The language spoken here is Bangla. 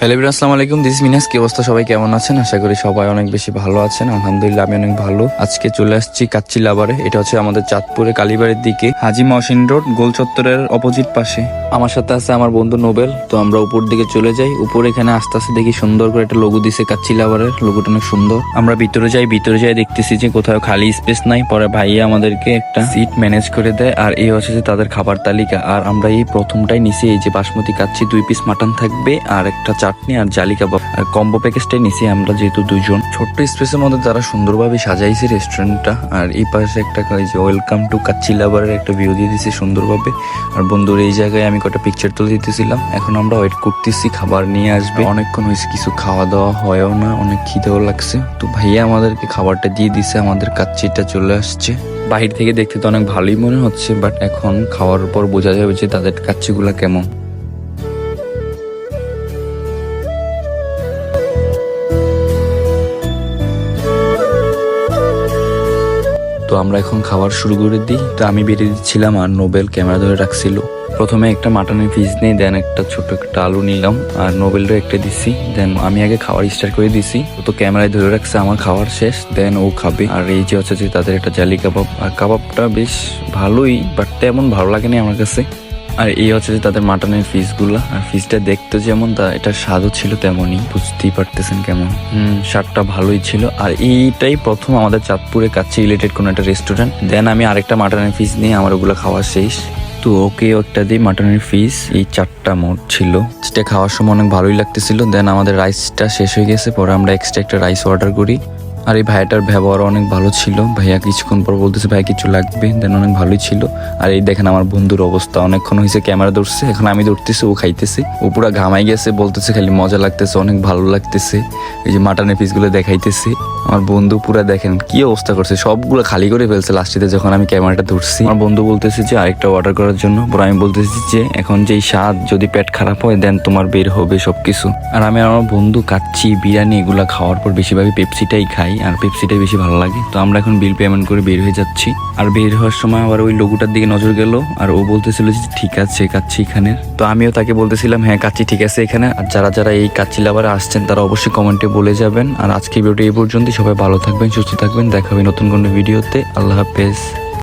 হ্যালো বিরা আসসালামু আলাইকুম। দিস মিনাস কি অবস্থা? সবাই কেমন আছেন? আশা করি সবাই অনেক বেশি ভালো আছেন। আলহামদুলিল্লাহ, আমি অনেক ভালো। আজকে চলে আসছি কাচ্চি লাবারে এটা হচ্ছে আমাদের চাঁদপুরে কালীবাড়ির দিকে, হাজি মহসিন রোড গোল চত্বরের অপোজিট পাশে। আমার সাথে আছে আমার বন্ধু নোবেল, তো আমরা উপর দিকে চলে যাই। উপরে এখানে আস্তে আস্তে দেখি সুন্দর করে একটা লোগো দিছে কাচ্চি লাবারের লোগোটা অনেক সুন্দর। আমরা ভিতরে যাই ভিতরে যাই দেখতেছি যে কোথাও খালি স্পেস নাই। পরে ভাইয়া আমাদেরকে একটা সিট ম্যানেজ করে দেয়, আর এই হচ্ছে যে তাদের খাবার তালিকা। আর আমরা এই প্রথমটাই নিছি, এই যে বাসমতি কাচ্চি, দুই পিস মাটন থাকবে, আর একটা চাটনি আর জালি কাবাব আর কম্বো প্যাকেজটাই নিছি আমরা যেহেতু দুজন ছোট্ট স্পেসের মধ্যে তারা সুন্দরভাবে সাজাইছে রেস্টুরেন্টটা আর এই পাশে একটা ওয়েলকাম টু কাচ্চি লাভারের একটা ভিউ দিয়ে দিছে সুন্দরভাবে। আর বন্ধুর এই জায়গায় আমি কটা পিকচার তুলে দিতেছিলাম। এখন আমরা ওয়েট করতেছি, খাবার নিয়ে আসবে। অনেকক্ষণ হয়েছে, কিছু খাওয়া দাওয়া হয়ও না, অনেক খিদেও লাগছে। তো ভাইয়া আমাদেরকে খাবারটা দিয়ে দিছে, আমাদের কাচ্চিটা চলে আসছে। বাহির থেকে দেখতে তো অনেক ভালোই মনে হচ্ছে বাট এখন খাওয়ার পর বোঝা যাবে যে তাদের কাচ্চিগুলা কেমন। তো আমরা এখন খাবার শুরু করে দিই। তো আমি বেরিয়ে দিচ্ছিলাম আর নোবেল ক্যামেরা ধরে রাখছিল। প্রথমে একটা মাটনের পিস নিই দেন একটা ছোট একটা আলু নিলাম আর নোবেলটা একটা দিছি। দেন আমি আগে খাওয়ার স্টার্ট করে দিছি। ও তো ক্যামেরায় ধরে রাখছে, আমার খাওয়ার শেষ দেন ও খাবে। আর এই যে হচ্ছে যে তাদের একটা জালি কাবাব। আর কাবাবটা বেশ ভালোই বাট তেমন ভালো লাগেনি আমার কাছে। আর এই হচ্ছে যে তাদের মাটনের ফিসগুলো আর ফিসটা দেখতে যেমন তা, এটার স্বাদও ছিল তেমনই। বুঝতেই পারতেছেন কেমন। হুম, স্বাদটা ভালোই ছিল। আর এইটাই প্রথম আমাদের চাঁদপুরের কাছে রিলেটেড কোনো একটা রেস্টুরেন্ট দেন আমি আরেকটা মাটনের ফিস নিয়ে আমার ওগুলো খাওয়া শেষ। তো ওকে একটা দিই মাটনের ফিস এই চারটা মোট ছিল। যেটা খাওয়ার সময় অনেক ভালোই লাগতেছিল। দেন আমাদের রাইসটা শেষ হয়ে গেছে। পরে আমরা এক্সট্রা একটা রাইস অর্ডার করি। আর এই ভাইয়াটার ব্যবহার অনেক ভালো ছিল। ভাইয়া কিছুক্ষণ পর বলতেছে ভাই কিছু লাগবে? দেন অনেক ভালোই ছিল। আর এই দেখেন আমার বন্ধুর অবস্থা। অনেকক্ষণ হয়েছে ক্যামেরা ধরছে, এখন আমি ধরতেছি, ও খাইতেছে। ও পুরা ঘামাই গেছে, বলতেছে খালি মজা লাগতেছে, অনেক ভালো লাগতেছে। এই যে মাটনের পিসগুলো দেখাইতেছে। আমার বন্ধু পুরা দেখেন কি অবস্থা করছে, সবগুলো খালি করে ফেলছে লাস্টিতে যখন আমি ক্যামেরাটা ধরছি। আমার বন্ধু বলতেছে যে, আরেকটা অর্ডার করার জন্য। পরে আমি বলতেছি যে, এখন যেই স্বাদ যদি পেট খারাপ হয় দেন তোমার বের হবে সবকিছু। আর আমি আমার বন্ধু কাচ্ছি বিরিয়ানি এগুলো খাওয়ার পর বেশিরভাগই পেপসিটাই খাই, আর পেপসিটাই বেশি ভালো লাগে। তো আমরা এখন বিল পেমেন্ট করে বের হয়ে যাচ্ছি। আর বের হওয়ার সময় আবার ওই লোগোটার দিকে নজর গেল, আর ও বলতেছিল যে, ঠিক আছে কাচ্ছি এখানে। তো আমিও তাকে বলতেছিলাম হ্যাঁ কাচ্ছি ঠিক আছে এখানে। আর যারা যারা এই কাচ্চি লাভারে আসছেন, তারা অবশ্যই কমেন্টে বলে যাবেন। আর আজকে ভিডিওটি এই পর্যন্তই। সবাই ভালো থাকবেন সুস্থ থাকবেন। দেখা হবে নতুন কোনো ভিডিওতে। আল্লাহ হাফেজ।